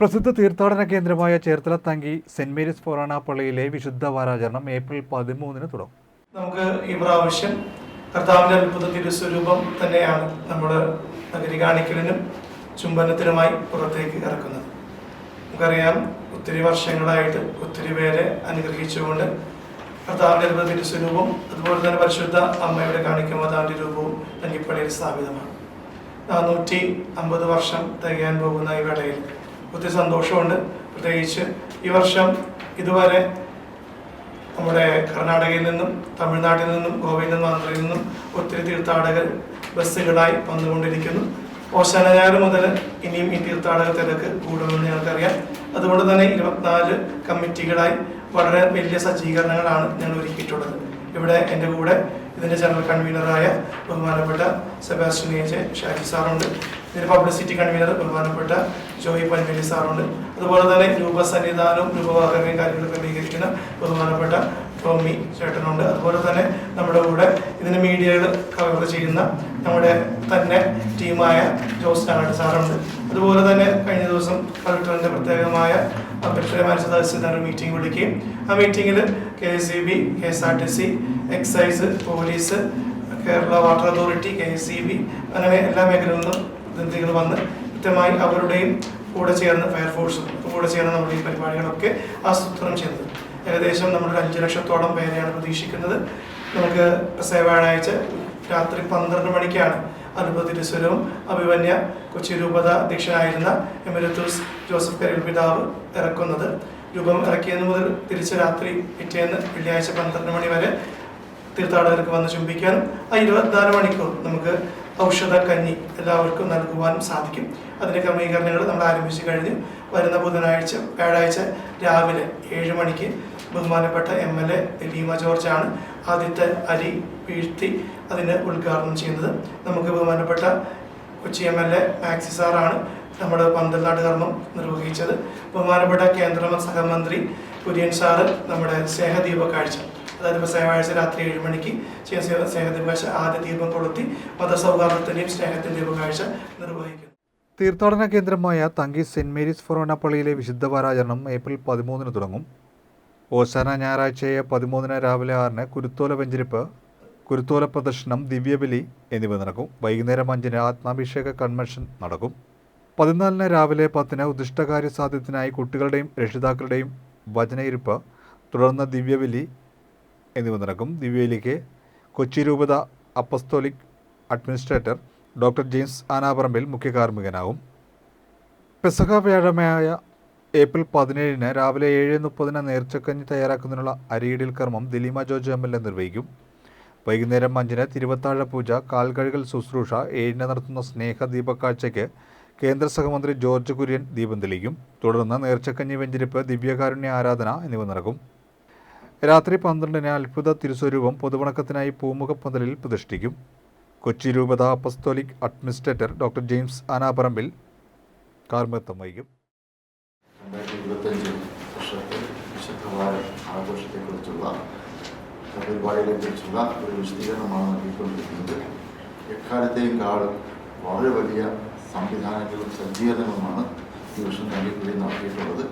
പ്രസിദ്ധ തീർത്ഥാടന കേന്ദ്രമായ Cherthala Thanky saint Mary's forane പള്ളിയിലെ വിശുദ്ധ വാരാചരണം ഏപ്രിൽ പതിമൂന്നിന് തുടങ്ങും. നമുക്ക് ഈ പ്രാവശ്യം കർത്താവിന്റെ അത്ഭുതത്തിന്റെ സ്വരൂപം തന്നെയാണ് നമ്മുടെ നഗരി കാണിക്കലിനും ചുംബനത്തിനുമായി പുറത്തേക്ക് ഇറക്കുന്നത്. നമുക്കറിയാം ഒത്തിരി വർഷങ്ങളായിട്ട് ഒത്തിരി പേരെ അനുഗ്രഹിച്ചുകൊണ്ട് കർത്താവിന്റെ അത്ഭുതത്തിന്റെ സ്വരൂപം അതുപോലെ തന്നെ പരിശുദ്ധ അമ്മയുടെ കാണിക്കും മാതാവിന്റെ രൂപവും തങ്കിപ്പള്ളിയിൽ സ്ഥാപിതമാണ്. നാനൂറ്റി അമ്പത് വർഷം തികയാൻ പോകുന്ന ഈ വേളയിൽ ഒത്തിരി സന്തോഷമുണ്ട്. പ്രത്യേകിച്ച് ഈ വർഷം ഇതുവരെ നമ്മുടെ കർണാടകയിൽ നിന്നും തമിഴ്നാട്ടിൽ നിന്നും ഗോവയിൽ നിന്നും ആന്ധ്രയിൽ നിന്നും ഒത്തിരി തീർത്ഥാടകർ ബസ്സുകളായി വന്നുകൊണ്ടിരിക്കുന്നു. ഓശാന മുതൽ ഇനിയും ഈ തീർത്ഥാടക തിരക്ക് കൂടുമെന്ന് ഞങ്ങൾക്കറിയാം. അതുകൊണ്ട് തന്നെ ഇരുപത്തിനാല് കമ്മിറ്റികളായി വളരെ വലിയ സജ്ജീകരണങ്ങളാണ് ഞങ്ങൾ ഒരുക്കിയിട്ടുള്ളത്. ഇവിടെ എന്റെ കൂടെ ഇതിന്റെ ജനറൽ കൺവീനറായ ബഹുമാനപ്പെട്ട സെബാസ്റ്റ്യൻ എജെ ഷാജി സാറുണ്ട്. ഇതിന്റെ പബ്ലിസിറ്റി കൺവീനർ ബഹുമാനപ്പെട്ട ജോയി പൻവേലി സാറുണ്ട്. അതുപോലെ തന്നെ രൂപ രൂപസന്നിധാനവും രൂപവാഹനവും കാര്യങ്ങളും ക്രമീകരിക്കുന്ന ബഹുമാനപ്പെട്ട ടോമി ചേട്ടനുണ്ട്. അതുപോലെ തന്നെ നമ്മുടെ കൂടെ ഇതിന് മീഡിയകൾ കവർ ചെയ്യുന്ന നമ്മുടെ തന്നെ ടീമായ ജോസ് നാട് സാറുണ്ട്. അതുപോലെ തന്നെ കഴിഞ്ഞ ദിവസം കളക്ടറിന്റെ പ്രത്യേകമായ അഭ്യർത്ഥന മീറ്റിംഗ് വിളിക്കുകയും ആ മീറ്റിംഗിൽ K S C B K S R T C excise police Kerala water authority K S C B അങ്ങനെ എല്ലാ മേഖലകളിൽ നിന്നും പ്രതിനിധികൾ വന്ന് കൃത്യമായി അവരുടെയും കൂടെ ചേർന്ന് ഫയർഫോഴ്സും കൂടെ ചേർന്ന് നമ്മൾ ഈ പരിപാടികളൊക്കെ ആസൂത്രണം ചെയ്യുന്നത് ഏകദേശം നമ്മളൊരു അഞ്ച് ലക്ഷത്തോളം പേരെയാണ് പ്രതീക്ഷിക്കുന്നത്. നമുക്ക് വ്യാഴാഴ്ച രാത്രി പന്ത്രണ്ട് മണിക്കാണ് അനുഭവ തിരുസ്വരവും അഭിമന്യ കൊച്ചി രൂപത അധ്യക്ഷനായിരുന്ന എമിരത്തൂസ് ജോസഫ് കരിൽ പിതാവ് ഇറക്കുന്നത്. രൂപം ഇറക്കിയത് മുതൽ തിരിച്ച് രാത്രി പിറ്റേന്ന് വെള്ളിയാഴ്ച പന്ത്രണ്ട് മണി വരെ തീർത്ഥാടകർക്ക് വന്ന് ചുംബിക്കാനും ആ ഇരുപത്തിനാല് മണിക്കൂർ നമുക്ക് ഔഷധ കഞ്ഞി എല്ലാവർക്കും നൽകുവാനും സാധിക്കും. അതിന്റെ ക്രമീകരണങ്ങൾ നമ്മൾ ആരംഭിച്ചു കഴിഞ്ഞു. വരുന്ന ബുധനാഴ്ച വ്യാഴാഴ്ച രാവിലെ ഏഴ് മണിക്ക് ബഹുമാനപ്പെട്ട എം എൽ എ ലീമ ജോർജാണ് ആദ്യത്തെ അരി വീഴ്ത്തി അതിന് ഉദ്ഘാടനം ചെയ്യുന്നത്. നമുക്ക് ബഹുമാനപ്പെട്ട Kochi M L A Maxi സാറാണ് നമ്മുടെ പന്തൽനാട് കർമ്മം നിർവഹിച്ചത്. ബഹുമാനപ്പെട്ട കേന്ദ്ര സഹമന്ത്രി കുര്യൻ സാറ് നമ്മുടെ സ്നേഹദീപ കാഴ്ച. അതായത് വ്യാഴാഴ്ച രാത്രി ഏഴ് മണിക്ക് സ്നേഹദീപ കാഴ്ച ആദ്യ ദീപം കൊളുത്തി മതസൗഹാർദ്ദത്തിന്റെയും സ്നേഹത്തിന്റെയും കാഴ്ച നിർവഹിക്കുന്നു. തീർത്ഥാടന കേന്ദ്രമായ തങ്കി സെന്റ് മേരീസ് ഫൊറോന പള്ളിയിലെ വിശുദ്ധ വാരാചരണം ഏപ്രിൽ പതിമൂന്നിന് തുടങ്ങും. ഓശാന ഞായറാഴ്ചയെ പതിമൂന്നിന് രാവിലെ ആറിന് കുരുത്തോല വെഞ്ചിരിപ്പ് കുരുത്തോല പ്രദർശനം ദിവ്യബലി എന്നിവ നടക്കും. വൈകുന്നേരം അഞ്ചിന് ആത്മാഭിഷേക കൺവെൻഷൻ നടക്കും. പതിനാലിന് രാവിലെ പത്തിന് ഉദ്ദിഷ്ടകാര്യ സാധ്യത്തിനായി കുട്ടികളുടെയും രക്ഷിതാക്കളുടെയും വചനയിരുപ്പ് തുടർന്ന് ദിവ്യബലി എന്നിവ നടക്കും. ദിവ്യയിലേക്ക് കൊച്ചി രൂപത apostolic administrator doctor James Anaparambil മുഖ്യ കാർമ്മികനാകും പെസഹ വ്യാഴമായ ഏപ്രിൽ പതിനേഴിന് രാവിലെ ഏഴ് മുപ്പതിന് നേർച്ചക്കഞ്ഞി തയ്യാറാക്കുന്നതിനുള്ള അരിയിടൽ കർമ്മം Dileema George M L A നിർവഹിക്കും. വൈകുന്നേരം അഞ്ചിന് തിരുവത്താഴ പൂജ കാൽകഴുകൽ ശുശ്രൂഷ ഏഴിന് നടത്തുന്ന സ്നേഹ ദീപക്കാഴ്ചയ്ക്ക് കേന്ദ്ര സഹമന്ത്രി ജോർജ് കുര്യൻ ദീപം തെളിയിക്കും. തുടർന്ന് നേർച്ചക്കഞ്ഞി വെഞ്ചിരിപ്പ് ദിവ്യകാരുണ്യ ആരാധന എന്നിവ നടക്കും. രാത്രി പന്ത്രണ്ടിന് അത്ഭുത തിരുസ്വരൂപം പൊതുവണക്കത്തിനായി പൂമുഖപ്പന്തലിൽ പ്രതിഷ്ഠിക്കും. കൊച്ചി രൂപത apostolic administrator doctor James Anaparambil കാർമ്മികത്വം വഹിക്കും ആഘോഷത്തെക്കുറിച്ചുള്ള ഒരു വിശദീകരണമാണ് നൽകിക്കൊണ്ടിരിക്കുന്നത്. എക്കാലത്തെയും കാളും വളരെ വലിയ സംവിധാനങ്ങളും സജ്ജീകരണങ്ങളുമാണ് ഈ വർഷം തല്ലിക്കുള്ളി നടത്തിയിട്ടുള്ളത്.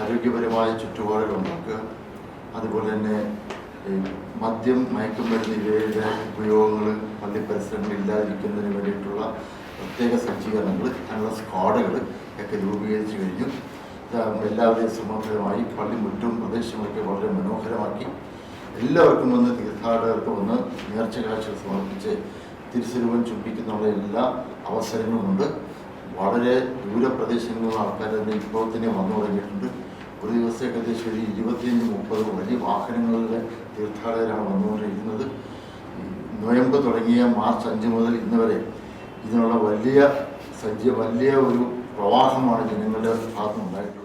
ആരോഗ്യപരമായ ചുറ്റുപാടുകൾ ഉണ്ടാക്കുക അതുപോലെ തന്നെ മദ്യം മയക്കുമരുന്ന് ഇവയുടെ ഉപയോഗങ്ങൾ പള്ളി പരിസരങ്ങളിൽ ഇല്ലാതിരിക്കുന്നതിന് വേണ്ടിയിട്ടുള്ള പ്രത്യേക സജ്ജീകരണങ്ങൾ അതിനുള്ള സ്ക്വാഡുകൾ ഒക്കെ രൂപീകരിച്ചു കഴിഞ്ഞു. എല്ലാവരെയും സമഗ്രമായി പള്ളി മുറ്റും പ്രദേശങ്ങളൊക്കെ വളരെ മനോഹരമാക്കി. എല്ലാവർക്കും വന്ന് തീർത്ഥാടകർക്ക് വന്ന് നേർച്ച കാഴ്ചകൾ സമർപ്പിച്ച് തിരുസ്വരൂപം ചുംബിക്കുന്നുള്ള എല്ലാ അവസരങ്ങളുമുണ്ട്. വളരെ ദൂരപ്രദേശങ്ങളിലുള്ള ആൾക്കാർ തന്നെ ഇപ്പോൾ തന്നെ വന്നു തുടങ്ങിയിട്ടുണ്ട്. ഒരു ദിവസം ഏകദേശം ഒരു ഇരുപത്തിയഞ്ച് മുപ്പത് വലിയ വാഹനങ്ങളിലെ തീർത്ഥാടകരാണ് വന്നുകൊണ്ടിരിക്കുന്നത് നൊയമ്പ് തുടങ്ങിയ മാർച്ച് അഞ്ച് മുതൽ ഇന്ന് വരെ ഇതിനുള്ള വലിയ സജ്ജ വലിയ ഒരു പ്രവാഹമാണ് ജനങ്ങളുടെ ഭാഗത്തുനിന്നുണ്ടായിട്ടുള്ളത്